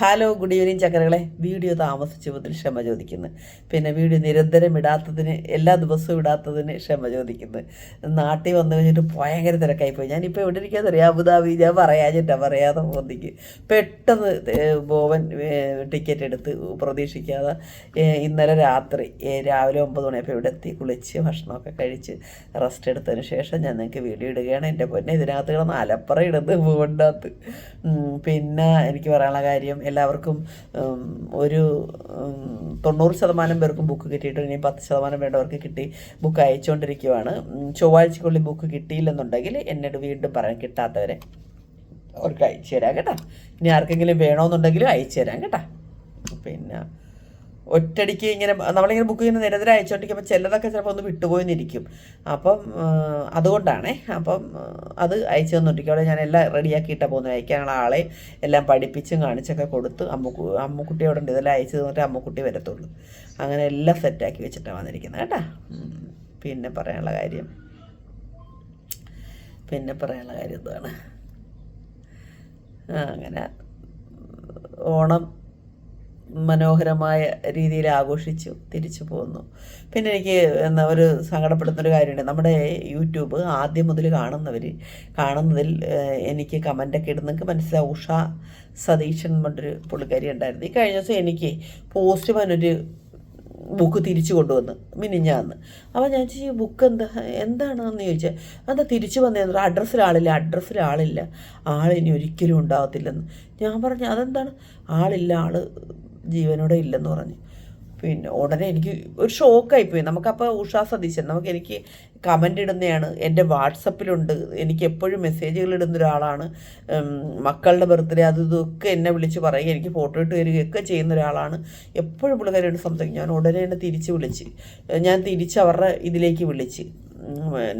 Hello good evening ചക്കരകളെ. Video താമസിച്ചു മുതൽ ക്ഷമ ചോദിക്കുന്നു. പിന്നെ വീഡിയോ നിരന്തരം ഇടാത്തതിന് എല്ലാ ദിവസവും ഇടാത്തതിന് ക്ഷമ ചോദിക്കുന്നു. നാട്ടിൽ വന്നു കഴിഞ്ഞിട്ട് ഭയങ്കര തിരക്കായി പോയി. ഞാനിപ്പോൾ എവിടെ ഇരിക്കാതറിയാം അബുദാബി. ഞാൻ പറയാഞ്ഞിട്ടാ പറയാതെ പോകുന്നെങ്കിൽ പെട്ടെന്ന് ബോവൻ ടിക്കറ്റ് എടുത്ത് പ്രതീക്ഷിക്കാതെ ഇന്നലെ രാത്രി രാവിലെ ഒമ്പത് മണിയപ്പോൾ ഇവിടെ എത്തി കുളിച്ച് ഭക്ഷണമൊക്കെ കഴിച്ച് റെസ്റ്റ് എടുത്തതിന് ശേഷം ഞാൻ നിങ്ങൾക്ക് വീഡിയോ ഇടുകയാണ്. എന്റെ പൊന്നെ ഇതിനകത്ത് കിടന്ന് അലപ്പറ ഇടുന്നത് പിന്നെ എനിക്ക് പറയാനുള്ള കാര്യം എല്ലാവർക്കും ഒരു തൊണ്ണൂറ് ശതമാനം പേർക്കും ബുക്ക് കിട്ടിയിട്ടുണ്ട്. ഇനി പത്ത് ശതമാനം വേണ്ടവർക്ക് കിട്ടി ബുക്ക് അയച്ചുകൊണ്ടിരിക്കുവാണ്. ഉം, ചൊവ്വാഴ്ചക്കുള്ളിൽ ബുക്ക് കിട്ടിയില്ലെന്നുണ്ടെങ്കിൽ എന്നോട് വീണ്ടും പറയാൻ കിട്ടാത്തവരെ അവർക്ക് അയച്ചു തരാം കേട്ടോ. ഇനി ആർക്കെങ്കിലും വേണമെന്നുണ്ടെങ്കിലും അയച്ചു തരാം കേട്ടോ. പിന്നെ ഒറ്റടിക്ക് ഇങ്ങനെ നമ്മളിങ്ങനെ ബുക്ക് ചെയ്യുന്ന നിരന്തരം അയച്ചുകൊണ്ടിരിക്കുമ്പോൾ ചിലതൊക്കെ ചിലപ്പോൾ ഒന്ന് വിട്ടുപോയിന്നിരിക്കും. അപ്പം അതുകൊണ്ടാണ്. അപ്പം അത് അയച്ചു തന്നോണ്ടിരിക്കും. അവിടെ ഞാൻ എല്ലാം റെഡിയാക്കിയിട്ടാണ് പോകുന്നത്. അയക്കാനുള്ള ആളെ എല്ലാം പഠിപ്പിച്ചും കാണിച്ചൊക്കെ കൊടുത്ത് അമ്മുക്കു അമ്മുക്കുട്ടി അവിടെ ഉണ്ട് ഇതെല്ലാം അയച്ചു തന്നിട്ട് അമ്മുക്കുട്ടി വരത്തുള്ളൂ. അങ്ങനെ എല്ലാം സെറ്റാക്കി വെച്ചിട്ടാണ് വന്നിരിക്കുന്നത് കേട്ടോ. പിന്നെ പറയാനുള്ള കാര്യം. പിന്നെ പറയാനുള്ള കാര്യം എന്താണ്? അങ്ങനെ ഓണം മനോഹരമായ രീതിയിൽ ആഘോഷിച്ചു തിരിച്ചു പോന്നു. പിന്നെ എനിക്ക് എന്താ ഒരു സങ്കടപ്പെടുത്തുന്നൊരു കാര്യമുണ്ട്. നമ്മുടെ യൂട്യൂബ് ആദ്യം മുതൽ കാണുന്നവർ കാണുന്നതിൽ എനിക്ക് കമന്റൊക്കെ ഇടുന്ന മനസ്സിലാവും ഉഷ സതീശൻ എന്നൊരു പുള്ളിക്കാരി ഉണ്ടായിരുന്നു. ഈ കഴിഞ്ഞ ദിവസം എനിക്ക് പോസ്റ്റ് ഒരു ബുക്ക് തിരിച്ചു കൊണ്ടുവന്ന് മിനിഞ്ഞാന്ന്. അപ്പോൾ ഞാൻ ചോദിച്ചു ഈ ബുക്ക് എന്താ? എന്താണെന്ന് ചോദിച്ചാൽ എന്താ തിരിച്ചു വന്നതെന്ന് അഡ്രസ്സിൽ ആളില്ല അഡ്രസ്സിൽ ആളില്ല. ആളിനി ഒരിക്കലും ഉണ്ടാകത്തില്ലെന്ന് ഞാൻ പറഞ്ഞു അതെന്താണ്? ആളില്ല ആൾ ജീവനോടെ ഇല്ലെന്ന് പറഞ്ഞ്. പിന്നെ ഉടനെ എനിക്ക് ഒരു ഷോക്കായിപ്പോയി. നമുക്കപ്പോൾ ഉഷാ സതീശൻ നമുക്ക് എനിക്ക് കമന്റ് ഇടുന്നതാണ് എന്റെ വാട്സപ്പിലുണ്ട്. എനിക്ക് എപ്പോഴും മെസ്സേജുകൾ ഇടുന്ന ഒരാളാണ്. മക്കളുടെ ബർത്ത്ഡേ അത് ഇതൊക്കെ എന്നെ വിളിച്ച് പറയുക. എനിക്ക് ഫോട്ടോ ഇട്ട് തരികയൊക്കെ ചെയ്യുന്ന ഒരാളാണ്. എപ്പോഴും പുള്ളിക്കാരോട് സംസാരിക്കും. ഞാൻ ഉടനെ എന്നെ തിരിച്ച് വിളിച്ച് ഞാൻ തിരിച്ച് അവരുടെ ഇതിലേക്ക് വിളിച്ച്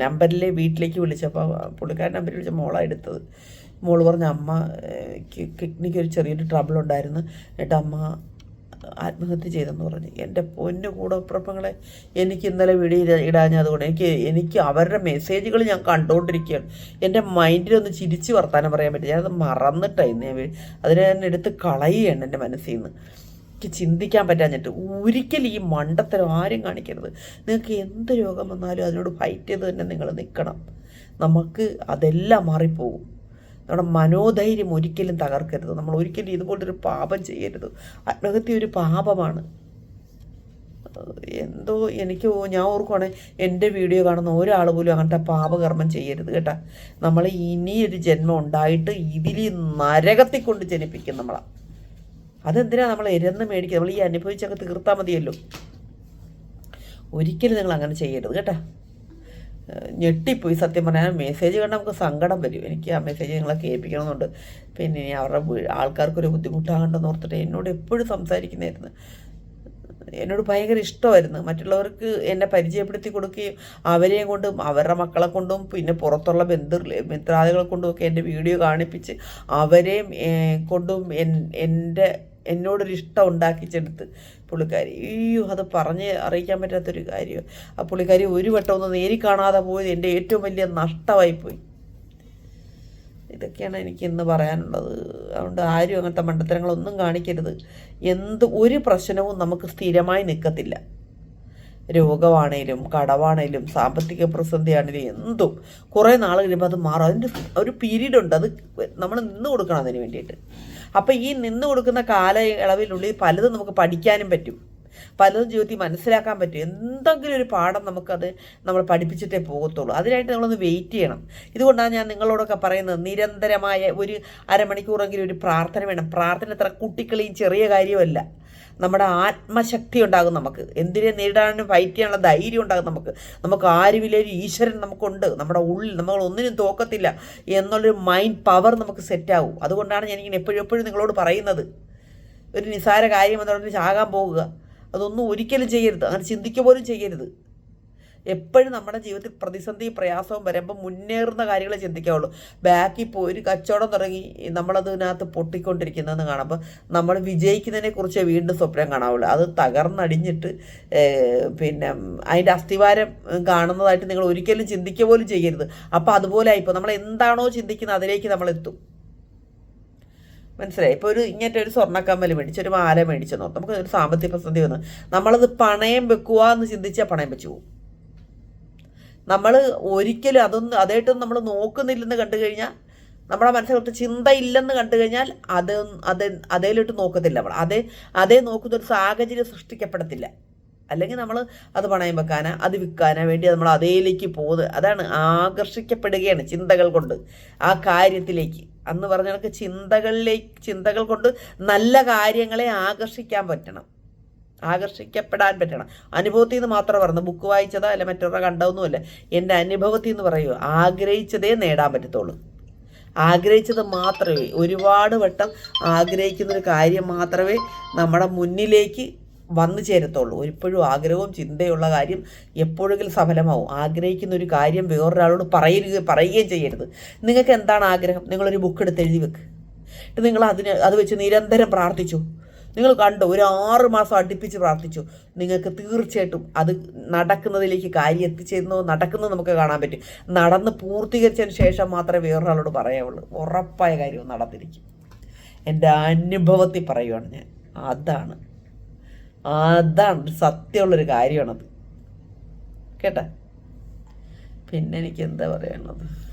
നമ്പറിലെ വീട്ടിലേക്ക് വിളിച്ചപ്പോൾ പുള്ളിക്കാരൻ നമ്പർ വിളിച്ച മോളാണ് എടുത്തത്. മോൾ പറഞ്ഞ അമ്മ കിഡ്നിക്ക് ഒരു ചെറിയൊരു ട്രബിൾ ഉണ്ടായിരുന്നു. എന്നിട്ട് അമ്മ ആത്മഹത്യ ചെയ്തെന്ന് പറഞ്ഞു. എന്റെ പൊന്നു കൂടപ്പുറപ്പങ്ങളെ എനിക്ക് ഇന്നലെ വീഡിയോ ഇടാഞ്ഞതുകൊണ്ട് എനിക്ക് എനിക്ക് അവരുടെ മെസ്സേജുകൾ ഞാൻ കണ്ടുകൊണ്ടിരിക്കുകയാണ് എന്റെ മൈൻഡിലൊന്ന് ചിരിച്ച് വർത്താനം പറയാൻ പറ്റില്ല. ഞാനത് മറന്നിട്ടായിരുന്നു ഞാൻ അതിനെ ഞാൻ എടുത്ത് കളയുകയാണ് എന്റെ മനസ്സിൽ നിന്ന് എനിക്ക് ചിന്തിക്കാൻ പറ്റാഞ്ഞിട്ട് ഒരിക്കലും ഈ മണ്ടത്തരം ആരും കാണിക്കരുത്. നിങ്ങൾക്ക് എന്ത് രോഗം വന്നാലും അതിനോട് ഫൈറ്റ് ചെയ്ത് തന്നെ നിങ്ങൾ നിൽക്കണം. നമുക്ക് അതെല്ലാം മാറിപ്പോകും. നമ്മുടെ മനോധൈര്യം ഒരിക്കലും തകർക്കരുത്. നമ്മൾ ഒരിക്കലും ഇതുപോലൊരു പാപം ചെയ്യരുത്. ആത്മഹത്യ ഒരു പാപമാണ്. എന്തോ എനിക്ക് ഞാൻ ഓർക്കുവാണെ എന്റെ വീഡിയോ കാണുന്ന ഒരാൾ പോലും അങ്ങനത്തെ പാപകർമ്മം ചെയ്യരുത് കേട്ടാ. നമ്മൾ ഇനിയൊരു ജന്മം ഉണ്ടായിട്ട് ഇതിൽ നരകത്തിൽ കൊണ്ട് ജനിപ്പിക്കും നമ്മളെ. അതെന്തിനാ നമ്മൾ ഇരന്ന് മേടിക്കുക? നമ്മൾ ഈ അനുഭവിച്ചൊക്കെ തീർത്താൽ മതിയല്ലോ. ഒരിക്കലും നിങ്ങൾ അങ്ങനെ ചെയ്യരുത് കേട്ടാ. ഞെട്ടിപ്പോയി. സത്യം പറഞ്ഞാൽ മെസ്സേജ് കണ്ട നമുക്ക് സങ്കടം വരും. എനിക്ക് ആ മെസ്സേജ് നിങ്ങളെ കേൾപ്പിക്കണമെന്നുണ്ട്. പിന്നെ ഇനി അവരുടെ ആൾക്കാർക്കൊരു ബുദ്ധിമുട്ടാകണ്ടെന്ന് ഓർത്തിട്ട് എന്നോട് എപ്പോഴും സംസാരിക്കുന്നതായിരുന്നു. എന്നോട് ഭയങ്കര ഇഷ്ടമായിരുന്നു. മറ്റുള്ളവർക്ക് എന്നെ പരിചയപ്പെടുത്തി കൊടുക്കുകയും അവരെയും കൊണ്ടും അവരുടെ മക്കളെ കൊണ്ടും പിന്നെ പുറത്തുള്ള ബന്ധു മിത്രാദികളെ കൊണ്ടും ഒക്കെ എന്റെ വീഡിയോ കാണിപ്പിച്ച് അവരെയും കൊണ്ടും എൻ എന്റെ എന്നോടൊരു ഇഷ്ടം ഉണ്ടാക്കിച്ചെടുത്ത് പുള്ളിക്കാരി. അയ്യോ അത് പറഞ്ഞ് അറിയിക്കാൻ പറ്റാത്തൊരു കാര്യം ആ പുള്ളിക്കാരി ഒരു വട്ടം ഒന്ന് നേരി കാണാതെ പോയത് എന്റെ ഏറ്റവും വലിയ നഷ്ടമായിപ്പോയി. ഇതൊക്കെയാണ് എനിക്ക് ഇന്ന് പറയാനുള്ളത്. അതുകൊണ്ട് ആരും അങ്ങനത്തെ മണ്ടത്തരങ്ങളൊന്നും കാണിക്കരുത്. എന്ത് ഒരു പ്രശ്നവും നമുക്ക് സ്ഥിരമായി നിൽക്കത്തില്ല. രോഗമാണേലും കടവാണേലും സാമ്പത്തിക പ്രതിസന്ധിയാണേലും എന്തും. കുറേ നാൾ കഴിയുമ്പോൾ അത് മാറും. അതിന്റെ ഒരു പീരീഡ് ഉണ്ട് അത് നമ്മൾ നിന്ന് കൊടുക്കണം അതിന് വേണ്ടിയിട്ട്. അപ്പോൾ ഈ നിന്ന് കൊടുക്കുന്ന കാലയളവിനുള്ളിൽ പലതും നമുക്ക് പഠിക്കാനും പറ്റും. പലതും ജീവിതത്തിൽ മനസ്സിലാക്കാൻ പറ്റും. എന്തെങ്കിലും ഒരു പാഠം നമുക്കത് നമ്മൾ പഠിപ്പിച്ചിട്ടേ പോകത്തുള്ളൂ. അതിനായിട്ട് നമ്മളൊന്ന് വെയിറ്റ് ചെയ്യണം. ഇതുകൊണ്ടാണ് ഞാൻ നിങ്ങളോടൊക്കെ പറയുന്നത് നിരന്തരമായ ഒരു അരമണിക്കൂറെങ്കിലും ഒരു പ്രാർത്ഥന വേണം. പ്രാർത്ഥന എത്ര കുട്ടികളെയും ചെറിയ കാര്യമല്ല നമ്മുടെ ആത്മശക്തി ഉണ്ടാകും നമുക്ക്. എന്തിനെ നേരിടാനും ഫൈറ്റ് ചെയ്യാനുള്ള ധൈര്യം ഉണ്ടാകും നമുക്ക്. നമുക്ക് ആരുമില്ലൊരു ഈശ്വരൻ നമുക്കുണ്ട്. നമ്മുടെ ഉള്ളിൽ നമ്മൾ ഒന്നിനും തോക്കത്തില്ല എന്നുള്ളൊരു മൈൻഡ് പവർ നമുക്ക് സെറ്റാവും അതുകൊണ്ടാണ് ഞാനിങ്ങനെ എപ്പോഴും എപ്പോഴും നിങ്ങളോട് പറയുന്നത്. ഒരു നിസാര കാര്യം എന്നുള്ളത് ആകാൻ പോകുക. അതൊന്നും ഒരിക്കലും ചെയ്യരുത്. അങ്ങനെ ചിന്തിക്കുക പോലും ചെയ്യരുത്. എപ്പോഴും നമ്മുടെ ജീവിതത്തിൽ പ്രതിസന്ധി പ്രയാസവും വരുമ്പോൾ മുന്നേറുന്ന കാര്യങ്ങളെ ചിന്തിക്കാവുള്ളൂ. ബാക്കി പോയി ഒരു കച്ചവടം തുടങ്ങി നമ്മളതിനകത്ത് പൊട്ടിക്കൊണ്ടിരിക്കുന്നതെന്ന് കാണുമ്പോൾ നമ്മൾ വിജയിക്കുന്നതിനെ കുറിച്ച് വീണ്ടും സ്വപ്നം കാണാവുള്ളൂ. അത് തകർന്നടിഞ്ഞിട്ട് പിന്നെ അതിന്റെ അസ്ഥിവാരം കാണുന്നതായിട്ട് നിങ്ങൾ ഒരിക്കലും ചിന്തിക്കുക പോലും ചെയ്യരുത്. അപ്പോൾ അതുപോലെ ആയിപ്പോൾ നമ്മൾ എന്താണോ ചിന്തിക്കുന്നത് അതിലേക്ക് നമ്മൾ എത്തും. മനസ്സിലായി? ഇപ്പോൾ ഒരു ഇങ്ങനത്തെ ഒരു സ്വർണക്കമ്മൽ മേടിച്ച് ഒരു മാല മേടിച്ചെന്നോ നമുക്ക് ഒരു സാമ്പത്തിക പ്രതിസന്ധി വന്ന് നമ്മളത് പണയം വെക്കുക എന്ന് ചിന്തിച്ചാൽ പണയം വെച്ചു പോകും. നമ്മൾ ഒരിക്കലും അതൊന്നും അതായിട്ടൊന്നും നമ്മൾ നോക്കുന്നില്ലെന്ന് കണ്ടു കഴിഞ്ഞാൽ നമ്മുടെ മനസ്സിലോട്ട് ചിന്തയില്ലെന്ന് കണ്ടു കഴിഞ്ഞാൽ അത് അത് അതേലോട്ട് നോക്കത്തില്ല നമ്മൾ. അതേ അതേ നോക്കുന്ന ഒരു സാഹചര്യം സൃഷ്ടിക്കപ്പെടത്തില്ല. അല്ലെങ്കിൽ നമ്മൾ അത് പണയം വെക്കാനാ അത് വിൽക്കാനാ വേണ്ടി നമ്മൾ അതേലേക്ക് പോകുന്നത്. അതാണ് ആകർഷിക്കപ്പെടുകയാണ് ചിന്തകൾ കൊണ്ട് ആ കാര്യത്തിലേക്ക്. അന്ന് പറഞ്ഞ കണക്ക് ചിന്തകളിലേക്ക് ചിന്തകൾ കൊണ്ട് നല്ല കാര്യങ്ങളെ ആകർഷിക്കാൻ പറ്റണം. ആകർഷിക്കപ്പെടാൻ പറ്റണം. അനുഭവത്തിൽ നിന്ന് മാത്രം പറഞ്ഞു ബുക്ക് വായിച്ചതോ അല്ല മറ്റൊരാൾ കണ്ടതൊന്നുമല്ല. എന്റെ അനുഭവത്തിൽ നിന്ന് പറയൂ ആഗ്രഹിച്ചതേ നേടാൻ പറ്റത്തുള്ളൂ. ആഗ്രഹിച്ചത് മാത്രമേ ഒരുപാട് വട്ടം ആഗ്രഹിക്കുന്ന ഒരു കാര്യം മാത്രമേ നമ്മുടെ മുന്നിലേക്ക് വന്നു ചേരത്തുള്ളൂ. എപ്പോഴും ആഗ്രഹവും ചിന്തയുള്ള കാര്യം എപ്പോഴെങ്കിലും സഫലമാവും. ആഗ്രഹിക്കുന്ന ഒരു കാര്യം വേറൊരാളോട് പറയുക പറയുകയും ചെയ്യരുത്. നിങ്ങൾക്ക് എന്താണ് ആഗ്രഹം? നിങ്ങളൊരു ബുക്ക് എടുത്ത് എഴുതി വെക്ക്. നിങ്ങൾ അതിന് അത് വെച്ച് നിരന്തരം പ്രാർത്ഥിച്ചു. നിങ്ങൾ കണ്ടു ഒരു ആറ് മാസം അടുപ്പിച്ച് പ്രാർത്ഥിച്ചു. നിങ്ങൾക്ക് തീർച്ചയായിട്ടും അത് നടക്കുന്നതിലേക്ക് കാര്യം എത്തിച്ചേരുന്നു നടക്കുന്നത് നമുക്ക് കാണാൻ പറ്റും. നടന്ന് പൂർത്തീകരിച്ചതിന് ശേഷം മാത്രമേ വേറൊരാളോട് പറയാവുള്ളൂ. ഉറപ്പായ കാര്യം നടന്നിരിക്കും. എന്റെ അനുഭവത്തിൽ പറയുവാണ് ഞാൻ. അതാണ്. അതാണ്. സത്യമുള്ളൊരു കാര്യമാണത്. കേട്ടാ? പിന്നെ എനിക്ക് എന്താ പറയാനുള്ളത്?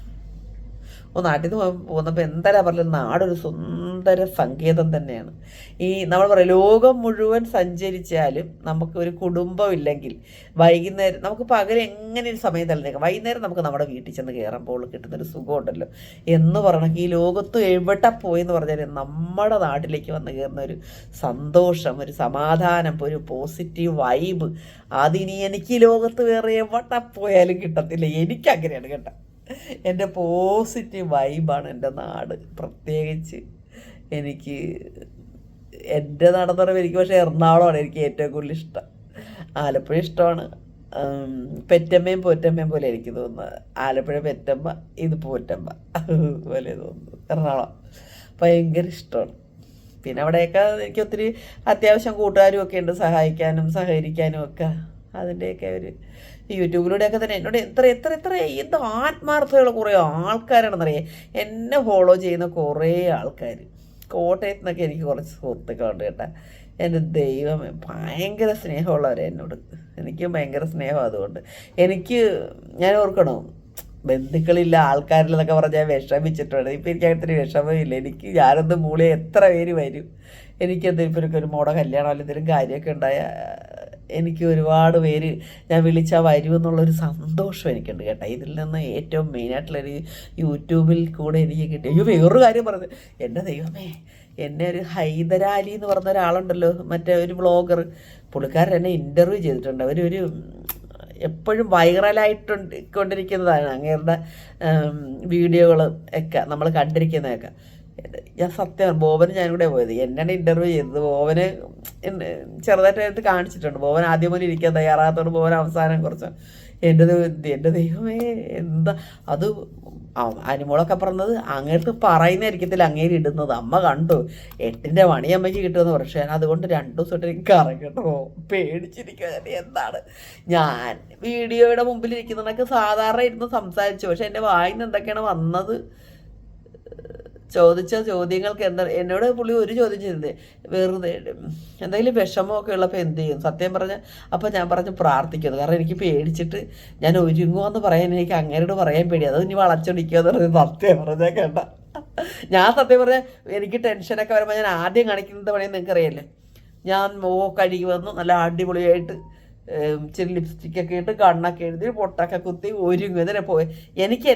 ഓ നാട്ടിൽ നിന്ന് പോകുന്നപ്പോൾ എന്തായാലും പറഞ്ഞത് നാടൊരു സുന്ദര സങ്കേതം തന്നെയാണ്. ഈ നമ്മൾ പറയും ലോകം മുഴുവൻ സഞ്ചരിച്ചാലും നമുക്ക് ഒരു കുടുംബം ഇല്ലെങ്കിൽ വൈകുന്നേരം നമുക്ക് പകൽ എങ്ങനെ ഒരു സമയം തള്ളിനേക്കാം? വൈകുന്നേരം നമുക്ക് നമ്മുടെ വീട്ടിൽ ചെന്ന് കയറുമ്പോൾ കിട്ടുന്നൊരു സുഖമുണ്ടല്ലോ. എന്ന് പറയണമെങ്കിൽ ഈ ലോകത്ത് എവിടെ പോയെന്ന് പറഞ്ഞാൽ നമ്മുടെ നാട്ടിലേക്ക് വന്ന് കയറുന്ന ഒരു സന്തോഷം ഒരു സമാധാനം ഒരു പോസിറ്റീവ് വൈബ് അതിനി എനിക്ക് ലോകത്ത് വേറെ എവിടെ പോയാലും കിട്ടത്തില്ല. എനിക്കങ്ങനെയാണ് കേട്ടോ. എന്റെ പോസിറ്റീവ് വൈബാണ് എന്റെ നാട്. പ്രത്യേകിച്ച് എനിക്ക് എന്റെ നാടെന്ന് പറയുമ്പോൾ എനിക്ക് പക്ഷേ എറണാകുളമാണ് എനിക്ക് ഏറ്റവും കൂടുതൽ ഇഷ്ടം. ആലപ്പുഴ ഇഷ്ടമാണ്. പെറ്റമ്മയും പോറ്റമ്മയും പോലെ എനിക്ക് തോന്നുന്നത്. ആലപ്പുഴ പെറ്റമ്മ ഇത് പോറ്റമ്മ. പോലെ തോന്നുന്നു. എറണാകുളം ഭയങ്കര ഇഷ്ടമാണ്. പിന്നെ അവിടെയൊക്കെ എനിക്ക് ഒത്തിരി അത്യാവശ്യം കൂട്ടുകാരും ഒക്കെ ഉണ്ട്. സഹായിക്കാനും സഹകരിക്കാനും ഒക്കെ. അതിന്റെയൊക്കെ ഒരു യൂട്യൂബിലൂടെയൊക്കെ തന്നെ എന്നോട് എത്ര എത്ര എത്ര എന്ത് ആത്മാർത്ഥതയുള്ള കുറേ ആൾക്കാരാണെന്നറിയാം. എന്നെ ഫോളോ ചെയ്യുന്ന കുറേ ആൾക്കാർ കോട്ടയത്ത് നിന്നൊക്കെ എനിക്ക് കുറച്ച് സുഹൃത്തുക്കളുണ്ട് കേട്ടോ. എന്റെ ദൈവമേ ഭയങ്കര സ്നേഹമുള്ളവരെ എന്നോട്. എനിക്കും ഭയങ്കര സ്നേഹം അതുകൊണ്ട്. എനിക്ക് ഞാൻ ഓർക്കണോ? ബന്ധുക്കളില്ല ആൾക്കാരില്ലെന്നൊക്കെ പറഞ്ഞാൽ വിഷമിച്ചിട്ടുണ്ട്. ഇപ്പം എനിക്ക് അങ്ങനത്തെ വിഷമമില്ല. എനിക്ക് ഞാനൊന്ന് മൂളി എത്ര പേര് വരും? എനിക്കെന്തെങ്കിലും ഇപ്പം ഒരു മോടെ കല്യാണം അല്ലെങ്കിൽ എന്തെങ്കിലും കാര്യമൊക്കെ ഉണ്ടായാൽ എനിക്ക് ഒരുപാട് പേര് ഞാൻ വിളിച്ചാൽ വരുമെന്നുള്ളൊരു സന്തോഷം എനിക്കുണ്ട് കേട്ടോ. ഇതിൽ നിന്ന് ഏറ്റവും മെയിനായിട്ടുള്ളൊരു യൂട്യൂബിൽ കൂടെ എനിക്ക് കിട്ടി. അയ്യോ വേറൊരു കാര്യം പറഞ്ഞു. എന്റെ ദൈവമേ എന്നെ ഒരു ഹൈദരാലി എന്ന് പറഞ്ഞ ഒരാളുണ്ടല്ലോ മറ്റേ ഒരു വ്ളോഗർ പുള്ളിക്കാരൻ എന്നെ ഇന്റർവ്യൂ ചെയ്തിട്ടുണ്ട്. അവരൊരു എപ്പോഴും വൈറലായിട്ടുണ്ട് കൊണ്ടിരിക്കുന്നതാണ്. അങ്ങേരുടെ വീഡിയോകൾ ഒക്കെ നമ്മൾ കണ്ടിരിക്കുന്നതൊക്കെ. ഞാൻ സത്യം ബോബന് ഞാൻ കൂടെ പോയത്. എന്നാണ് ഇന്റർവ്യൂ ചെയ്തത്. ബോബന് ചെറുതായിട്ട് കാണിച്ചിട്ടുണ്ട്. ബോബൻ ആദ്യം പോലെ ഇരിക്കാൻ തയ്യാറാകാത്തതുകൊണ്ട് ബോബൻ അവസാനം കുറച്ച് എന്റെ എന്റെ ദൈവമേ എന്താ? അത് അനുമോളൊക്കെ പറഞ്ഞത് അങ്ങേർക്ക് പറയുന്നതായിരിക്കത്തില്ല അങ്ങേര് ഇടുന്നത്. അമ്മ കണ്ടു. എട്ടിന്റെ മണി അമ്മയ്ക്ക് കിട്ടുമെന്ന് പക്ഷേ അതുകൊണ്ട് രണ്ടു ദിവസമായിട്ട് എനിക്ക് കറങ്ങട്ടോ പേടിച്ചിരിക്കുക ഞാൻ. എന്താണ്? ഞാൻ വീഡിയോയുടെ മുമ്പിൽ ഇരിക്കുന്നതൊക്കെ സാധാരണ ഇരുന്ന് സംസാരിച്ചു. പക്ഷെ എന്റെ വായിന്ന് എന്തൊക്കെയാണ് വന്നത്? ചോദിച്ച ചോദ്യങ്ങൾക്ക് എന്താ എന്നോട് പുള്ളി ഒരു ചോദ്യം ചെയ്തത് വെറുതെ എന്തെങ്കിലും വിഷമമൊക്കെ ഉള്ളപ്പോൾ എന്ത് ചെയ്യും? സത്യം പറഞ്ഞ അപ്പോൾ ഞാൻ പറഞ്ഞു പ്രാർത്ഥിക്കുന്നത് കാരണം എനിക്ക് പേടിച്ചിട്ട് ഞാൻ ഒരുങ്ങുമെന്ന് പറയാൻ എനിക്ക് അങ്ങേരോട് പറയാൻ പേടി. അത് ഇനി വളച്ചൊടിക്കുക എന്ന് സത്യം പറഞ്ഞാൽ കേട്ട. ഞാൻ സത്യം പറഞ്ഞാൽ എനിക്ക് ടെൻഷനൊക്കെ വരുമ്പോൾ ഞാൻ ആദ്യം കാണിക്കുന്നത് പണിയെന്ന് നിങ്ങൾക്ക് അറിയില്ലേ ഞാൻ മോ കഴുകി വന്നു നല്ല അടിപൊളിയായിട്ട് ഇച്ചിരി ലിപ്സ്റ്റിക്കൊക്കെ ഇട്ട് കണ്ണൊക്കെ എഴുതി പൊട്ടൊക്കെ കുത്തി ഒരുങ്ങി ഇതിനെ പോയി എനിക്ക്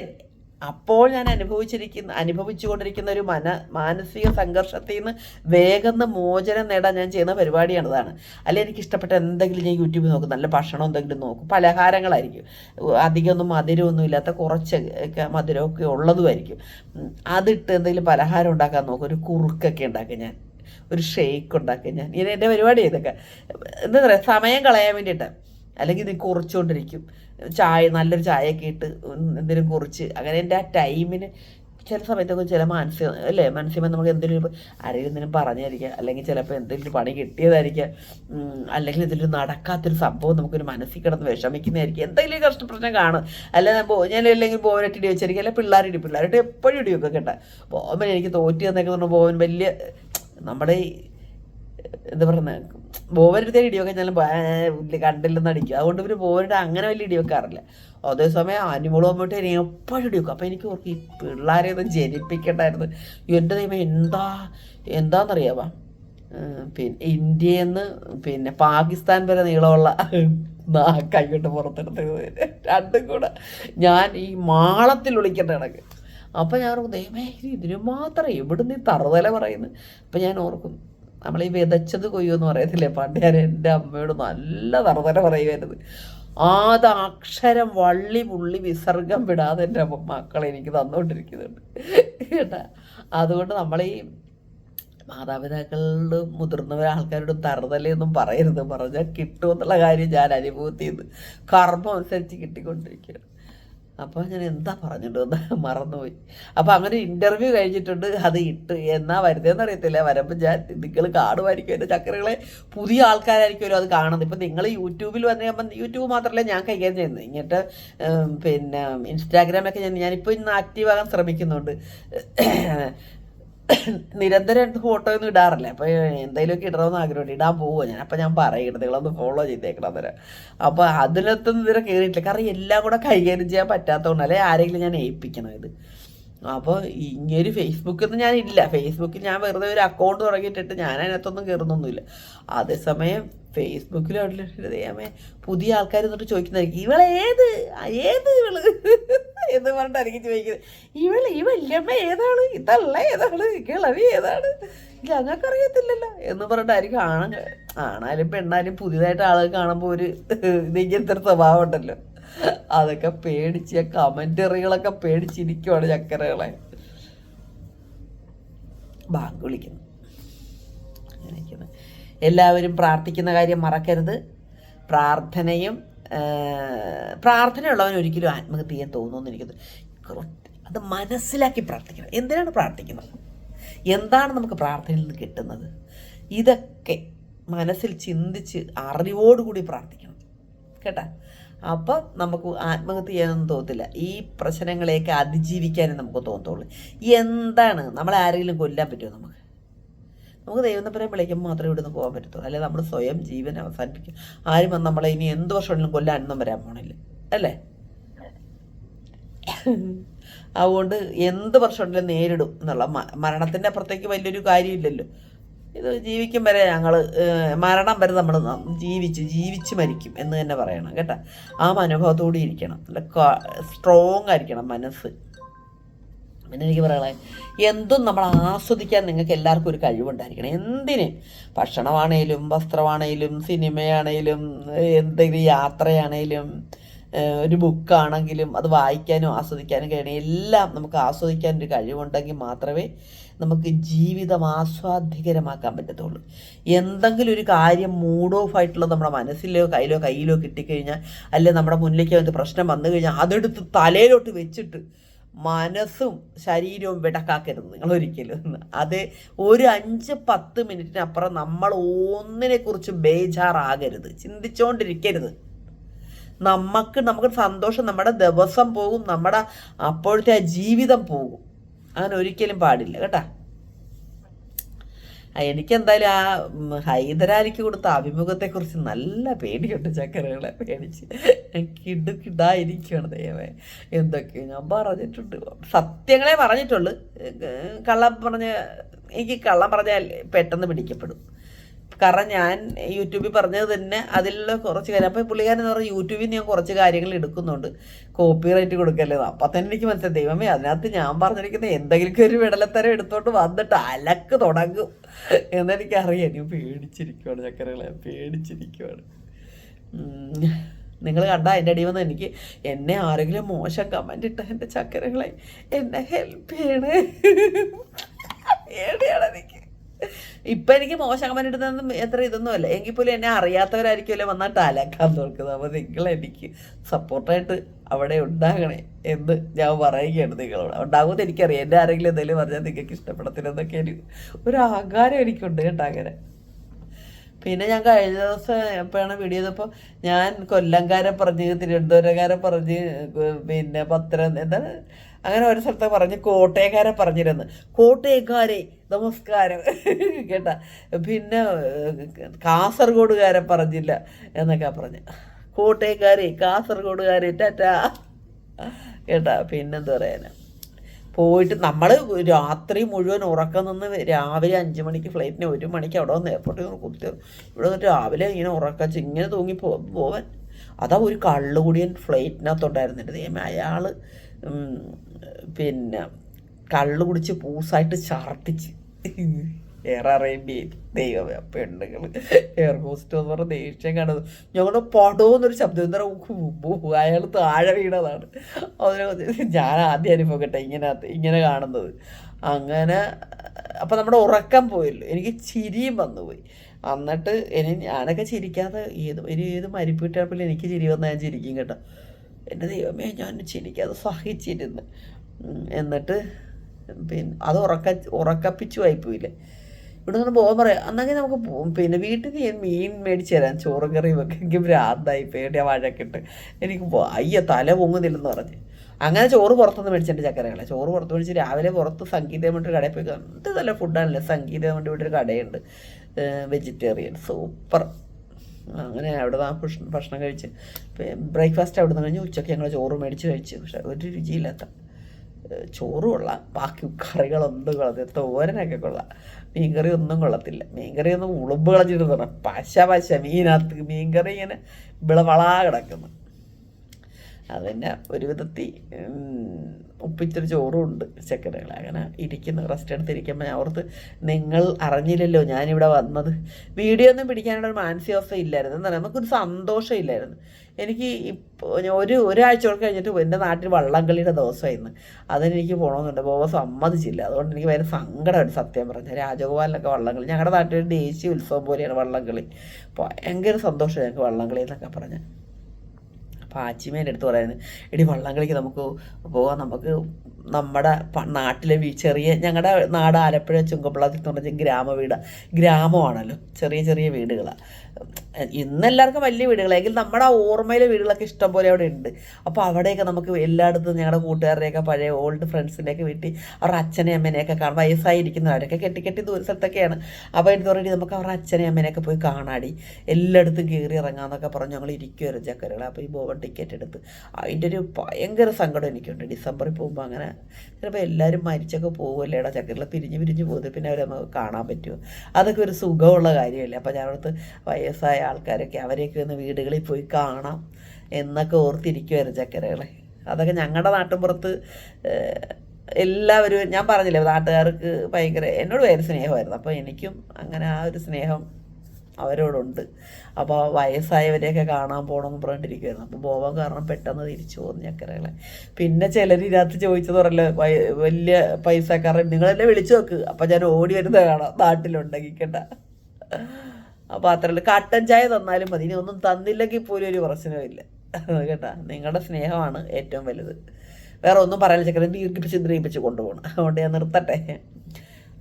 അപ്പോൾ ഞാൻ അനുഭവിച്ചിരിക്കുന്ന അനുഭവിച്ചുകൊണ്ടിരിക്കുന്ന ഒരു മന മാനസിക സംഘർഷത്തിൽ നിന്ന് വേഗം മോചനം നേടാൻ ഞാൻ ചെയ്യുന്ന പരിപാടിയാണ് ഇതാണ്. അല്ലെ എനിക്ക് ഇഷ്ടപ്പെട്ട എന്തെങ്കിലും ഞാൻ യൂട്യൂബിൽ നോക്കും. നല്ല ഭക്ഷണം എന്തെങ്കിലും നോക്കും. പലഹാരങ്ങളായിരിക്കും. അധികമൊന്നും മധുരമൊന്നും ഇല്ലാത്ത കുറച്ച് മധുരമൊക്കെ ഉള്ളതുമായിരിക്കും. അതിട്ട് എന്തെങ്കിലും പലഹാരം ഉണ്ടാക്കാൻ നോക്കും. ഒരു കുറുക്കൊക്കെ ഉണ്ടാക്കും ഞാൻ. ഒരു ഷേക്ക് ഉണ്ടാക്കും ഞാൻ. ഇങ്ങനെ എന്റെ പരിപാടി ഇതൊക്കെ. എന്താ പറയുക സമയം കളയാൻ വേണ്ടിയിട്ട്. അല്ലെങ്കിൽ ഇത് കുറിച്ചുകൊണ്ടിരിക്കും. ചായ നല്ലൊരു ചായയൊക്കെ ഇട്ട് എന്തെങ്കിലും കുറിച്ച്. അങ്ങനെ എന്റെ ആ ടൈമിന് ചില സമയത്തൊക്കെ ചില മാനസിക അല്ലേ? മാനസികമായി നമുക്ക് എന്തെങ്കിലും ആരെങ്കിലും എന്തെങ്കിലും പറഞ്ഞായിരിക്കാം. അല്ലെങ്കിൽ ചിലപ്പോൾ എന്തെങ്കിലും പണി കിട്ടിയതായിരിക്കാം. അല്ലെങ്കിൽ എന്തെങ്കിലും നടക്കാത്തൊരു സംഭവം നമുക്കൊരു മനസ്സിൽ കിടന്ന് വിഷമിക്കുന്നതായിരിക്കും. എന്തെങ്കിലും കഷ്ടപ്രശ്നം കാണും. അല്ലെങ്കിൽ ഞാൻ അല്ലെങ്കിൽ ബോവനായിട്ട് ഇടി വെച്ചായിരിക്കും അല്ലെങ്കിൽ പിള്ളേരിടി പിള്ളേരുടെ എപ്പോഴും ഇടിയൊക്കെ വെക്കും കേട്ടോ. ബോവൻ എനിക്ക് തോറ്റി പറഞ്ഞു ബോവൻ വലിയ നമ്മുടെ ഈ എന്താ പറയുന്നത് ബോവരുടെ ഇടിയൊക്കെ ഞാൻ കണ്ടില്ലെന്ന് അടിക്കും. അതുകൊണ്ട് പിന്നെ ബോവരുടെ അങ്ങനെ വലിയ ഇടി വെക്കാറില്ല. അതേസമയം അനിമോളും അമ്മോട്ട് എനിക്ക് എപ്പോഴും ഇടി വെക്കും. അപ്പോൾ എനിക്ക് ഓർക്ക് ഈ പിള്ളേരെ ഒന്നും ജനിപ്പിക്കണ്ടായിരുന്നു. എന്റെ ദൈവം എന്താ എന്താണെന്നറിയാവാ പിന്നെ ഇന്ത്യയിൽ നിന്ന് പിന്നെ പാകിസ്ഥാൻ വരെ നീളമുള്ള കൈകൊണ്ട് പുറത്തെടുത്ത് രണ്ടും കൂടെ ഞാൻ ഈ മാളത്തിൽ വിളിക്കേണ്ട കണക്ക്. അപ്പം ഞാൻ ഓർക്കും ദൈവമേ ഇത് ഇതിന് മാത്രം എവിടുന്ന് ഈ തറുതല പറയുന്നത്? അപ്പം ഞാൻ ഓർക്കും നമ്മൾ ഈ വിതച്ചത് കൊയ്യുമെന്ന് പറയത്തില്ലേ? പണ്ട് ഞാൻ എന്റെ അമ്മയോട് നല്ല തറുതല പറയുമായിരുന്നു. ആത് അക്ഷരം വള്ളി പുള്ളി വിസർഗം വിടാതെ എന്റെ മക്കളെ എനിക്ക് തന്നുകൊണ്ടിരിക്കുന്നുണ്ട് കേട്ടാ? അതുകൊണ്ട് നമ്മൾ ഈ മാതാപിതാക്കളുടെ മുതിർന്നവർ ആൾക്കാരോടും തറുതലയൊന്നും പറയരുത്. പറഞ്ഞാൽ കിട്ടുമെന്നുള്ള കാര്യം ഞാൻ അനുഭവത്തിൽ നിന്ന് കർമ്മം അനുസരിച്ച് കിട്ടിക്കൊണ്ടിരിക്കുകയാണ്. അപ്പോൾ ഞാൻ എന്താ പറഞ്ഞിട്ടുണ്ട് മറന്നുപോയി. അപ്പോൾ അങ്ങനെ ഇന്റർവ്യൂ കഴിഞ്ഞിട്ടുണ്ട്. അത് ഇട്ട് എന്നാ വരുന്നതെന്ന് അറിയത്തില്ല. വരുമ്പോൾ ഞാൻ നിങ്ങൾ കാണുമായിരിക്കും എന്റെ ചക്കരകളെ. പുതിയ ആൾക്കാരായിരിക്കുമല്ലോ അത് കാണുന്നത്. ഇപ്പം നിങ്ങൾ യൂട്യൂബിൽ വന്നു കഴിയുമ്പം യൂട്യൂബ് മാത്രമല്ല ഞാൻ കൈകാര്യം ചെയ്യുന്നത്. ഇങ്ങോട്ട് പിന്നെ ഇൻസ്റ്റാഗ്രാമൊക്കെ ഞാൻ ഞാനിപ്പോൾ ഇന്ന് ആക്റ്റീവ് ആകാൻ ശ്രമിക്കുന്നുണ്ട്. നിരന്തരം ഫോട്ടോ ഒന്നും ഇടാറില്ല. അപ്പോൾ എന്തെങ്കിലുമൊക്കെ ഇടണമെന്ന് ആഗ്രഹമുണ്ട്. ഇടാൻ പോവുക ഞാൻ. അപ്പോൾ ഞാൻ പറയണം നിങ്ങളൊന്ന് ഫോളോ ചെയ്തേക്കണം അന്നേരം. അപ്പോൾ അതിലൊത്തൊന്നും ഇതുവരെ കയറിയിട്ടില്ല കാരണം എല്ലാം കൂടെ കൈകാര്യം ചെയ്യാൻ പറ്റാത്തതുകൊണ്ട് അല്ലെ ആരെങ്കിലും ഞാൻ ഏൽപ്പിക്കണം ഇത്. അപ്പോൾ ഇങ്ങനൊരു ഫേസ്ബുക്കിൽ നിന്ന് ഞാൻ ഇല്ല ഫേസ്ബുക്കിൽ ഞാൻ വെറുതെ ഒരു അക്കൗണ്ട് തുടങ്ങിയിട്ടിട്ട് ഞാൻ അതിനകത്തൊന്നും കയറുന്നൊന്നുമില്ല അതേസമയം ഫേസ്ബുക്കിൽ ദൈവമേ പുതിയ ആൾക്കാർ എന്നിട്ട് ചോദിക്കുന്നതായിരിക്കും ഇവളേത് ഏത് ഇവൾ? എന്ന് പറഞ്ഞിട്ടായിരിക്കും ചോദിക്കുന്നത് ഇവൾ ഈ വല്യമ്മ ഏതാണ്? ഇതല്ല ഏതാണ്? കിളവി ഏതാണ്? ഞങ്ങൾക്ക് അറിയത്തില്ലല്ലോ. എന്ന് പറഞ്ഞിട്ടായിരിക്കും ആണ് ആണാലും പെണ്ണാലും പുതിയതായിട്ട് ആളുകൾ കാണുമ്പോൾ ഒരു ഇങ്ങനത്തെ ഒരു സ്വഭാവം ഉണ്ടല്ലോ. അതൊക്കെ പേടിച്ച് കമന്ററികളൊക്കെ പേടിച്ചിരിക്കുവാണ് ചക്കരകളെ. ബാങ്ക് വിളിക്കുന്നു. എല്ലാവരും പ്രാർത്ഥിക്കുന്ന കാര്യം മറക്കരുത്. പ്രാർത്ഥനയും പ്രാർത്ഥനയുള്ളവൻ ഒരിക്കലും ആത്മഹത്യ ചെയ്യാൻ തോന്നുമെന്ന് എനിക്ക്. അത് മനസ്സിലാക്കി പ്രാർത്ഥിക്കണം. എന്തിനാണ് പ്രാർത്ഥിക്കുന്നത്? എന്താണ് നമുക്ക് പ്രാർത്ഥനയിൽ നിന്ന് കിട്ടുന്നത്? ഇതൊക്കെ മനസ്സിൽ ചിന്തിച്ച് അറിവോടുകൂടി പ്രാർത്ഥിക്കണം. കേട്ടാ? അപ്പം നമുക്ക് ആത്മഹത്യ ചെയ്യാനൊന്നും തോന്നത്തില്ല. ഈ പ്രശ്നങ്ങളെയൊക്കെ അതിജീവിക്കാനേ നമുക്ക് തോന്നത്തുള്ളൂ. എന്താണ്? നമ്മളെ ആരെങ്കിലും കൊല്ലാൻ പറ്റുമോ നമുക്ക്? നമുക്ക് ദൈവത്തിനെ വിളിക്കുമ്പോൾ മാത്രമേ ഇവിടുന്ന് പോകാൻ പറ്റത്തുള്ളൂ. അല്ലെ? നമ്മൾ സ്വയം ജീവൻ അവസാനിപ്പിക്കും ആരും വന്ന് നമ്മളെ ഇനി എന്ത് വർഷമെങ്കിലും കൊല്ലാനൊന്നും വരാൻ പോണില്ല. അല്ലേ? അതുകൊണ്ട് എന്ത് പ്രശ്നമുണ്ടെങ്കിലും നേരിടും എന്നുള്ള മരണത്തിന്റെ അപ്പുറത്തേക്ക് വലിയൊരു കാര്യമില്ലല്ലോ. ഇത് ജീവിക്കും വരെ ഞങ്ങൾ മരണം വരെ നമ്മൾ ജീവിച്ച് ജീവിച്ച് മരിക്കും എന്ന് തന്നെ പറയണം കേട്ടോ. ആ മനോഭാവത്തോടെ ഇരിക്കണം. നല്ല സ്ട്രോങ് ആയിരിക്കണം മനസ്സ്. പിന്നെ എനിക്ക് പറയണേ എന്തും നമ്മൾ ആസ്വദിക്കാൻ നിങ്ങൾക്ക് എല്ലാവർക്കും ഒരു കഴിവുണ്ടായിരിക്കണം. എന്തിന്? ഭക്ഷണമാണേലും വസ്ത്രമാണേലും സിനിമയാണേലും എന്തെങ്കിലും യാത്രയാണേലും ഒരു ബുക്കാണെങ്കിലും അത് വായിക്കാനും ആസ്വദിക്കാനും കഴിയണം. എല്ലാം നമുക്ക് ആസ്വദിക്കാൻ ഒരു കഴിവുണ്ടെങ്കിൽ മാത്രമേ നമുക്ക് ജീവിതം ആസ്വാദ്യകരമാക്കാൻ പറ്റത്തുള്ളൂ. എന്തെങ്കിലും ഒരു കാര്യം മൂഡ് ഓഫ് ആയിട്ടുള്ളത് നമ്മുടെ മനസ്സിലോ കയ്യിലോ കയ്യിലോ കിട്ടിക്കഴിഞ്ഞാൽ അല്ലെങ്കിൽ നമ്മുടെ മുന്നിലേക്ക് വന്നിട്ട് പ്രശ്നം വന്നു കഴിഞ്ഞാൽ അതെടുത്ത് തലയിലോട്ട് വെച്ചിട്ട് മനസ്സും ശരീരവും വിടക്കാക്കരുത് നിങ്ങൾ ഒരിക്കലും അത് ഒരു അഞ്ച് പത്ത് മിനിറ്റിനപ്പുറം നമ്മൾ ഒന്നിനെ കുറിച്ച് ബേജാറാകരുത്. ചിന്തിച്ചുകൊണ്ടിരിക്കരുത് നമുക്ക് നമുക്ക് സന്തോഷം നമ്മുടെ ദിവസം പോകും നമ്മുടെ അപ്പോഴത്തെ ആ ജീവിതം പോകും. അങ്ങനെ ഒരിക്കലും പാടില്ല കേട്ടാ? എനിക്കെന്തായാലും ആ ഹൈദരാലിക്ക് കൊടുത്ത അഭിമുഖത്തെക്കുറിച്ച് നല്ല പേടിയുണ്ട് ചക്കരകളെ പേടിച്ച്. കിടു കിടായിരിക്കുകയാണ് ദൈവമേ. എന്തൊക്കെ ഞാൻ പറഞ്ഞിട്ടുണ്ട്. സത്യങ്ങളെ പറഞ്ഞിട്ടുള്ളൂ. കള്ളം പറഞ്ഞ എനിക്ക് കള്ളം പറഞ്ഞാൽ പെട്ടെന്ന് പിടിക്കപ്പെടും. കാരണം ഞാൻ യൂട്യൂബിൽ പറഞ്ഞത് തന്നെ അതിലുള്ള കുറച്ച് കാര്യം. അപ്പോൾ പുള്ളിക്കാരൻ എന്ന് പറഞ്ഞാൽ യൂട്യൂബിൽ ഞാൻ കുറച്ച് കാര്യങ്ങൾ എടുക്കുന്നുണ്ട്. കോപ്പി റൈറ്റ് കൊടുക്കല്ലേ അപ്പം തന്നെ എനിക്ക് മനസ്സിലായി. ദൈവമേ അതിനകത്ത് ഞാൻ പറഞ്ഞിരിക്കുന്ന എന്തെങ്കിലും ഒരു വിടലത്തരം എടുത്തോണ്ട് വന്നിട്ട് അലക്ക് തുടങ്ങും എന്നെനിക്കറിയാം ഞാൻ പേടിച്ചിരിക്കുവാണ് ചക്കരകളെ. പേടിച്ചിരിക്കുവാണ്. നിങ്ങൾ കണ്ട അതിന്റെ അടി വന്ന് എനിക്ക് എന്നെ ആരെങ്കിലും മോശം കമന്റ് ഇട്ട എന്റെ ചക്കരകളെ എന്നെ ഹെൽപ്പ് ചെയ്യണേ. പേടിയാണ് എനിക്ക്. ഇപ്പം എനിക്ക് മോശം കമന്റ് ഇടുന്നതൊന്നും എത്ര ഇതൊന്നും അല്ല. എങ്കിൽ പോലും എന്നെ അറിയാത്തവരായിരിക്കുമല്ലോ വന്നാൽ ടാലാക്കാൻ നോക്കുന്നത് അപ്പോൾ നിങ്ങൾ എനിക്ക് സപ്പോർട്ടായിട്ട് അവിടെ ഉണ്ടാകണേ എന്ന് ഞാൻ പറയുകയാണ് നിങ്ങളോട്. ഉണ്ടാകുമെന്ന് എനിക്കറിയാം. എന്റെ ആരെങ്കിലും എന്തെങ്കിലും പറഞ്ഞാൽ നിങ്ങൾക്ക് ഇഷ്ടപ്പെടത്തില്ലെന്നൊക്കെ എനിക്ക് ഒരു ആകാരം എനിക്കുണ്ട് കേട്ടോ അങ്ങനെ. പിന്നെ ഞാൻ കഴിഞ്ഞ ദിവസം എപ്പോഴാണ് വീഡിയോ ചെയ്തപ്പോൾ ഞാൻ കൊല്ലംകാരെ പറഞ്ഞ് തിരുവനന്തപുരംകാരെ പറഞ്ഞ് പിന്നെ പത്രം എന്താണ്? അങ്ങനെ ഒരു സ്ഥലത്ത് പറഞ്ഞ് കോട്ടയക്കാരെ പറഞ്ഞിരുന്നു. കോട്ടയക്കാരെ നമസ്കാരം. കേട്ടാ? പിന്നെ കാസർഗോഡുകാരെ പറഞ്ഞില്ല എന്നൊക്കെ പറഞ്ഞു. കോട്ടയക്കാരെ കാസർഗോഡുകാരെ ടാറ്റാ. കേട്ടാ? പിന്നെന്താ പറയാനാ? പോയിട്ട് നമ്മൾ രാത്രി മുഴുവൻ ഉറക്കം നിന്ന് രാവിലെ അഞ്ച് മണിക്ക് ഫ്ലൈറ്റിന് ഒരു മണിക്ക് അവിടെ വന്ന് എയർപോർട്ടിൽ നിന്ന് കുത്തി ഇവിടെ വന്നിട്ട് രാവിലെ ഇങ്ങനെ ഉറക്കച്ച് ഇങ്ങനെ തൂങ്ങി പോവാൻ. അതാ ഒരു കള്ളുകൂടിയൻ ഫ്ലൈറ്റിനകത്തുണ്ടായിരുന്നിട്ട് അയാൾ പിന്നെ കള്ളു കുടിച്ച് പൂസായിട്ട് ഛർദിച്ച്. എയർ അറേബ്യയിൽ ദൈവമേ പെണ്ണുങ്ങൾ എയർ ഹോസ്റ്റ് എന്ന് പറഞ്ഞ ദേഷ്യം കാണുന്നത്. ഞങ്ങളുടെ പടോന്നൊരു ശബ്ദം എന്താ അയാൾ താഴെ വീണതാണ്. അതിനെ ഞാൻ ആദ്യം അനുഭവപ്പെട്ടെ ഇങ്ങനെ ഇങ്ങനെ കാണുന്നത്. അങ്ങനെ അപ്പം നമ്മുടെ ഉറക്കം പോയല്ലോ. എനിക്ക് ചിരിയും വന്നുപോയി. എന്നിട്ട് ഇനി ഞാനൊക്കെ ചിരിക്കാതെ ഏത് ഇനി ഏത് മരിപ്പിട്ടപ്പോൾ എനിക്ക് ചിരി വന്നാൽ ഞാൻ ചിരിക്കും കേട്ടോ. എന്റെ ദൈവമേ ഞാൻ ചിരിക്കാതെ സഹിച്ചിരുന്ന്. എന്നിട്ട് പിന്നെ അത് ഉറക്ക ഉറക്കപ്പിച്ചു ആയിപ്പോയില്ലേ ഇവിടെ നിന്ന് പോകാൻ പറയാം അന്നെങ്കിൽ നമുക്ക് പിന്നെ വീട്ടിൽ നിന്ന് മീൻ മേടിച്ച് തരാം ചോറും കറിയും ഒക്കെ എനിക്ക് ഭ്രാന്തായി പേടിയ വഴക്കിട്ട് എനിക്ക് അയ്യ തല പൊങ്ങുന്നില്ലെന്ന് പറഞ്ഞ്. അങ്ങനെ ചോറ് പുറത്തുനിന്ന് മേടിച്ചെന്റെ ചക്കരകളെ. ചോറ് പുറത്ത് മേടിച്ച് രാവിലെ പുറത്ത് സംഗീതം വേണ്ടി കടയിൽ പോയി. എന്ത് നല്ല ഫുഡാണല്ലേ സംഗീതം വേണ്ടി ഇവിടെ ഒരു കടയുണ്ട്. Vegetarian super. അങ്ങനെ അവിടെ നിന്ന് ഭക്ഷണം കഴിച്ച്. ബ്രേക്ക്ഫാസ്റ്റ് അവിടെ നിന്ന് കഴിഞ്ഞ് ഉച്ചയ്ക്ക് ഞങ്ങൾ ചോറ് മേടിച്ച് കഴിച്ച്. പക്ഷെ ഒരു രുചിയില്ലാത്ത ചോറ് കൊള്ളാം. ബാക്കി കറികളൊന്നും കൊള്ളത്തില്ല. തോരനൊക്കെ കൊള്ളാം. മീൻകറി ഒന്നും കൊള്ളത്തില്ല. മീൻകറി ഒന്നും ഉളുമ്പ് കളഞ്ഞിട്ട് പശ പശ മീനകത്ത് മീൻകറി ഇങ്ങനെ വിളവളാ കിടക്കുന്നു. അതന്നെ ഒരു വിധത്തിൽ ഉപ്പിച്ചൊരു ചോറും ഉണ്ട് ചക്കരകൾ അങ്ങനെ ഇരിക്കുന്നു റെസ്റ്റ് എടുത്തിരിക്കുമ്പോൾ ഞാൻ ഓർത്ത് നിങ്ങൾ അറിഞ്ഞില്ലല്ലോ ഞാനിവിടെ വന്നത്. വീഡിയോ ഒന്നും പിടിക്കാനുള്ള ഒരു മാനസികാവസ്ഥ ഇല്ലായിരുന്നു. എന്താ പറയുക നമുക്കൊരു സന്തോഷം ഇല്ലായിരുന്നു. എനിക്ക് ഇപ്പോൾ ഒരു ഒരാഴ്ചയോടെ കഴിഞ്ഞിട്ട് എന്റെ നാട്ടിൽ വള്ളംകളിയുടെ ദിവസമായിരുന്നു. അതിനെനിക്ക് പോകണമെന്നുണ്ട് ബോബ സമ്മതിച്ചില്ല. അതുകൊണ്ട് എനിക്ക് ഭയങ്കര സങ്കടമാണ് സത്യം പറഞ്ഞാൽ. രാജഗോപാലിനൊക്കെ വള്ളംകളി. ഞങ്ങളുടെ നാട്ടിൽ ഒരു ദേശീയ ഉത്സവം പോലെയാണ് വള്ളംകളി. ഭയങ്കര സന്തോഷം ഞങ്ങൾക്ക് വള്ളംകളി എന്നൊക്കെ പറഞ്ഞാൽ. അപ്പോൾ ആച്ചിമേന്റെ അടുത്ത് പറയുന്നത് എടി വള്ളംകളിക്ക് നമുക്ക് പോകാം നമുക്ക് നമ്മുടെ നാട്ടിലെ ചെറിയ ഞങ്ങളുടെ നാട് ആലപ്പുഴ ചുങ്കപ്പിള്ളത്തിൽ എന്ന് പറഞ്ഞാൽ ഗ്രാമ വീട്. ഗ്രാമമാണല്ലോ. ചെറിയ ചെറിയ വീടുകളാണ് ഇന്ന് എല്ലാവർക്കും വലിയ വീടുകളെങ്കിൽ നമ്മുടെ ഓർമ്മയിലെ വീടുകളൊക്കെ ഇഷ്ടം പോലെ അവിടെ ഉണ്ട് അപ്പോൾ അവിടെയൊക്കെ നമുക്ക് എല്ലായിടത്തും ഞങ്ങളുടെ കൂട്ടുകാരുടെയൊക്കെ പഴയ ഓൾഡ് ഫ്രണ്ട്സിന്റെയൊക്കെ വീട്ടിൽ അവരുടെ അച്ഛനെയും അമ്മേനെയൊക്കെ കാണാം. വയസ്സായിരിക്കുന്നവരൊക്കെ കെട്ടി കെട്ടി ദൂര സ്ഥലത്തൊക്കെയാണ്. അപ്പോൾ എടുത്ത് പറഞ്ഞിട്ട് നമുക്ക് അവരുടെ അച്ഛനെയും അമ്മേനെയൊക്കെ പോയി കാണാടി. എല്ലായിടത്തും കയറി ഇറങ്ങാമെന്നൊക്കെ പറഞ്ഞ് ഞങ്ങൾ ഇരിക്കുമായിരുന്നു ചക്കരകൾ അപ്പോൾ ഈ ബോവൻ ടിക്കറ്റ് എടുത്ത്. അതിന്റെ ഒരു ഭയങ്കര സങ്കടം എനിക്കുണ്ട്. ഡിസംബറിൽ പോകുമ്പോൾ അങ്ങനെ ചിലപ്പോൾ എല്ലാവരും മരിച്ചൊക്കെ പോകുമല്ലേടാ ചക്കരകൾ പിരിഞ്ഞ് പിരിഞ്ഞ് പോകുന്നത് പിന്നെ അവരെ നമുക്ക് കാണാൻ പറ്റുമോ അതൊക്കെ ഒരു സുഖമുള്ള കാര്യമല്ലേ. അപ്പോൾ ഞാനടുത്ത് വയസ്സായ ആൾക്കാരൊക്കെ അവരെയൊക്കെ ഒന്ന് വീടുകളിൽ പോയി കാണാം എന്നൊക്കെ ഓർത്തിരിക്കുമായിരുന്നു ചക്കരകളെ. അതൊക്കെ ഞങ്ങളുടെ നാട്ടിൻപുറത്ത് എല്ലാവരും ഞാൻ പറഞ്ഞില്ലേ നാട്ടുകാർക്ക് ഭയങ്കര എന്നോട് ഭയങ്കര സ്നേഹമായിരുന്നു. അപ്പോൾ എനിക്കും അങ്ങനെ ആ ഒരു സ്നേഹം അവരോടുണ്ട്. അപ്പോൾ വയസ്സായവരെയൊക്കെ കാണാൻ പോകണമെന്ന് പറഞ്ഞിട്ടിരിക്കുമായിരുന്നു അപ്പോൾ പോവാൻ കാരണം പെട്ടെന്ന് തിരിച്ചു പോകുന്നു ചക്കരകളെ. പിന്നെ ചിലർ ഇതിനകത്ത് ചോദിച്ചത് പറയല്ലോ വലിയ പൈസക്കാരൻ നിങ്ങളെന്നെ വിളിച്ചു നോക്ക്. അപ്പം ഞാൻ ഓടി വരുന്നത് കാണാം. നാട്ടിലുണ്ടെങ്കിൽ കേട്ടാ. അപ്പോൾ അത്രയുള്ള കട്ടൻ ചായ തന്നാലും മതി. ഇനി ഒന്നും തന്നില്ലെങ്കിൽ പോലും ഒരു പ്രശ്നമില്ല കേട്ടാ. നിങ്ങളുടെ സ്നേഹമാണ് ഏറ്റവും വലുത്. വേറെ ഒന്നും പറയാനില്ല ചക്കര. ദീർഘിപ്പിച്ച് ദീർഘിപ്പിച്ച് കൊണ്ടുപോകണം. അതുകൊണ്ട് ഞാൻ നിർത്തട്ടെ.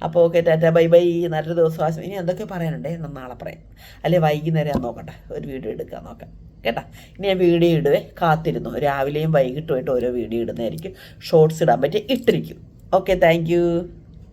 അപ്പോൾ ഓക്കെ ടാറ്റ ബൈ ബൈ നല്ലൊരു ദിവസം ആശം. ഇനി എന്തൊക്കെ പറയാനുണ്ടേ? എന്നാൽ നാളെ പറയാം. അല്ലെ വൈകുന്നേരം ഞാൻ നോക്കട്ടെ. ഒരു വീഡിയോ എടുക്കാൻ നോക്കാം. കേട്ടാ? ഇനി ഞാൻ വീഡിയോ ഇടുവേ കാത്തിരുന്നു. രാവിലെയും വൈകിട്ടുമായിട്ട് ഓരോ വീഡിയോ ഇടുന്നതായിരിക്കും. ഷോർട്സ് ഇടാൻ പറ്റി ഇട്ടിരിക്കും. Okay thank